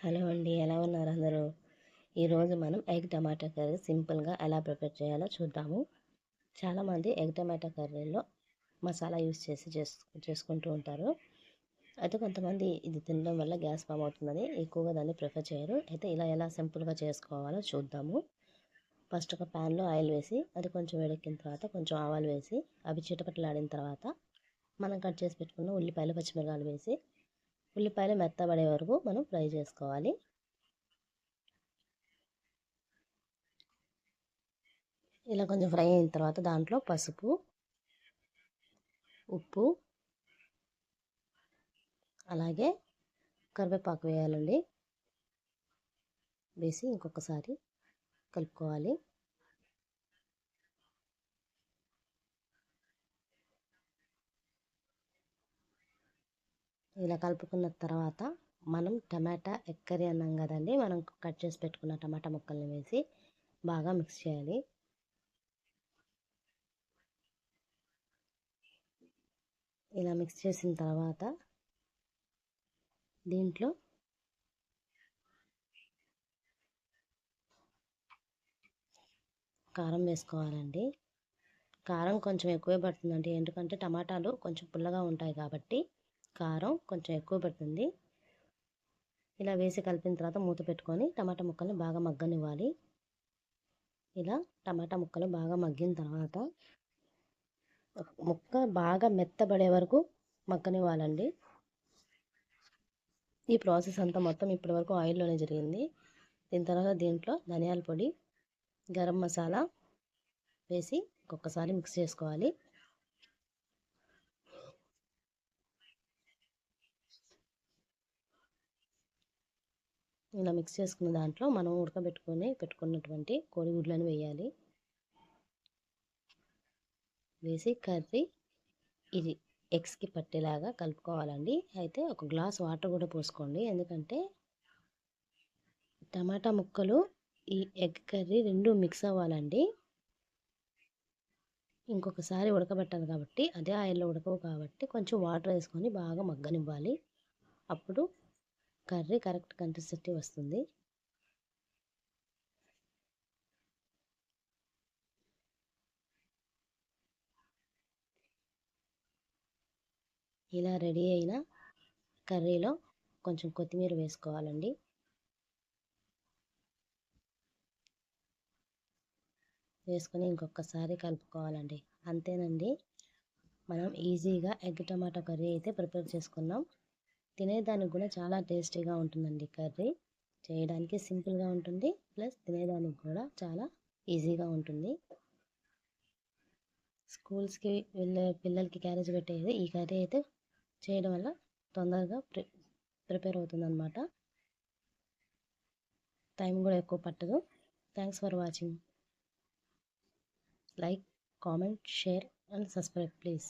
Hello అండి ఎలా ఉన్నారు అందరూ? ఈరోజు మనం ఎగ్ టమాటా కర్రీ సింపుల్గా ఎలా ప్రిపేర్ చేయాలో చూద్దాము. చాలామంది ఎగ్ టమాటా కర్రీలో మసాలా యూస్ చేసి చేసుకుంటూ ఉంటారు. అయితే కొంతమంది ఇది తినడం వల్ల గ్యాస్ ఫామ్ అవుతుందని ఎక్కువగా దాన్ని ప్రిఫర్ చేయరు. అయితే ఇలా ఎలా సింపుల్గా చేసుకోవాలో చూద్దాము. ఫస్ట్ ఒక ప్యాన్లో ఆయిల్ వేసి అది కొంచెం వేడెక్కిన తర్వాత కొంచెం ఆవాలు వేసి అవి చిటపటలాడిన తర్వాత మనం కట్ చేసి పెట్టుకున్న ఉల్లిపాయలు పచ్చిమిరకాయలు వేసి ఉల్లిపాయలు మెత్తబడే వరకు మనం ఫ్రై చేసుకోవాలి. ఇలా కొంచెం ఫ్రై అయిన తర్వాత దాంట్లో పసుపు ఉప్పు అలాగే కరివేపాకు వేయాలండి. వేసి ఇంకొకసారి కలుపుకోవాలి. ఇలా కలుపుకున్న తర్వాత మనం టమాటా ఎక్కరి అన్నాం కదండి? మనం కట్ చేసి పెట్టుకున్న టమాటా ముక్కల్ని వేసి బాగా మిక్స్ చేయాలి. ఇలా మిక్స్ చేసిన తర్వాత దీంట్లో కారం వేసుకోవాలండి. కారం కొంచెం ఎక్కువే పడుతుందండి. ఎందుకంటే టమాటాలు కొంచెం పుల్లగా ఉంటాయి కాబట్టి కారం కొంచెం ఎక్కువ పడుతుంది. ఇలా వేసి కలిపిన తర్వాత మూత పెట్టుకొని టమాటా ముక్కల్ని బాగా మగ్గనివ్వాలి. ఇలా టమాటా ముక్కలు బాగా మగ్గిన తర్వాత ముక్క బాగా మెత్తబడే వరకు మగ్గనివ్వాలండి. ఈ ప్రాసెస్ అంతా మొత్తం ఇప్పటి వరకు ఆయిల్లోనే జరిగింది. దీని తర్వాత దీంట్లో ధనియాల పొడి గరం మసాలా వేసి ఒక్కొక్కసారి మిక్స్ చేసుకోవాలి. ఇలా మిక్స్ చేసుకున్న దాంట్లో మనం ఉడకబెట్టుకొని పెట్టుకున్నటువంటి కోడిగుడ్లను వేయాలి. వేసి కర్రీ ఇది ఎగ్స్కి పట్టేలాగా కలుపుకోవాలండి. అయితే ఒక గ్లాస్ వాటర్ కూడా పోసుకోండి. ఎందుకంటే టమాటా ముక్కలు ఈ ఎగ్ కర్రీ రెండు మిక్స్ అవ్వాలండి. ఇంకొకసారి ఉడకబెట్టాలి కాబట్టి అదే ఆయిల్లో ఉడకవు కాబట్టి కొంచెం వాటర్ వేసుకొని బాగా మగ్గనివ్వాలి. అప్పుడు కర్రీ కరెక్ట్ కన్సిస్టెన్సీ వస్తుంది. ఇలా రెడీ అయిన కర్రీలో కొంచెం కొత్తిమీర వేసుకోవాలండి. వేసుకొని ఇంకొకసారి కలుపుకోవాలండి. అంతేనండి. మనం ఈజీగా ఎగ్ టమాటో కర్రీ అయితే ప్రిపేర్ చేసుకున్నాం. తినేదానికి కూడా చాలా టేస్టీగా ఉంటుందండి కర్రీ. చేయడానికి సింపుల్గా ఉంటుంది. ప్లస్ తినేదానికి కూడా చాలా ఈజీగా ఉంటుంది. స్కూల్స్కి వెళ్ళే పిల్లలకి క్యారేజ్ పెట్టేది ఈ కర్రీ అయితే చేయడం వల్ల తొందరగా ప్రి ప్రిపేర్ అవుతుందన్నమాట. టైం కూడా ఎక్కువ పట్టదు. Thanks for watching. Like comment share and subscribe please.